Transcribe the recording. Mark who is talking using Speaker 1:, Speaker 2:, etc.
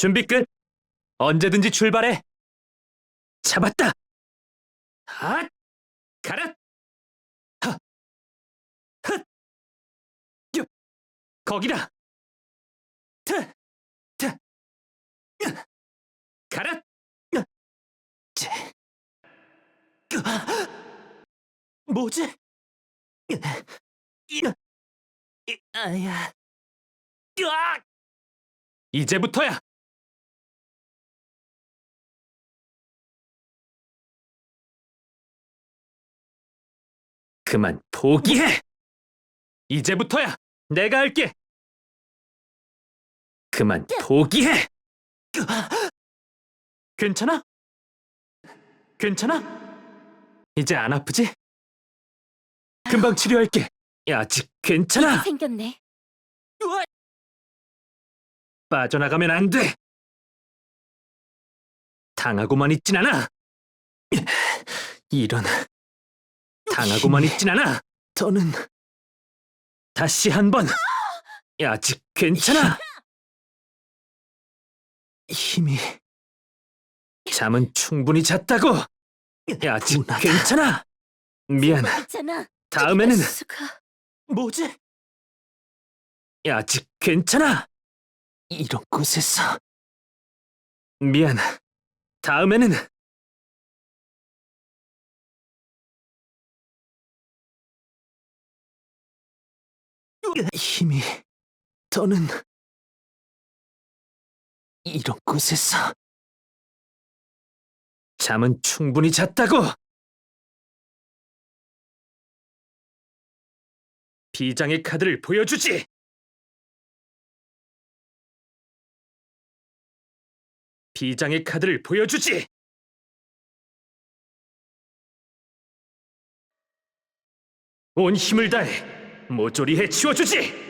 Speaker 1: 준비 끝. 언제든지 출발해. 잡았다. 핫! 가라. 하. 헛. 요. 거기다. 트. 트. 으. 가라. 으. 제. 으. 뭐지? 으. 이. 이. 아야. 으악! 이제부터야. 그만 포기해. 이제부터야. 내가 할게. 그만 포기해. 괜찮아? 괜찮아? 이제 안 아프지? 금방 치료할게. 아직 괜찮아.
Speaker 2: 생겼네.
Speaker 1: 빠져나가면 안 돼. 당하고만 있진 않아. 이런 당하고만 있진 않아. 더는 다시 한 번. 아직 괜찮아. 힘이 잠은 충분히 잤다고. 아직 괜찮아. 미안.
Speaker 2: 있잖아.
Speaker 1: 다음에는
Speaker 2: 수가
Speaker 1: 뭐지? 아직 괜찮아. 이런 곳에서 미안. 다음에는 힘이 더는 이런 곳에서 잠은 충분히 잤다고. 비장의 카드를 보여주지. 비장의 카드를 보여주지. 온 힘을 다해 모조리 해치워주지.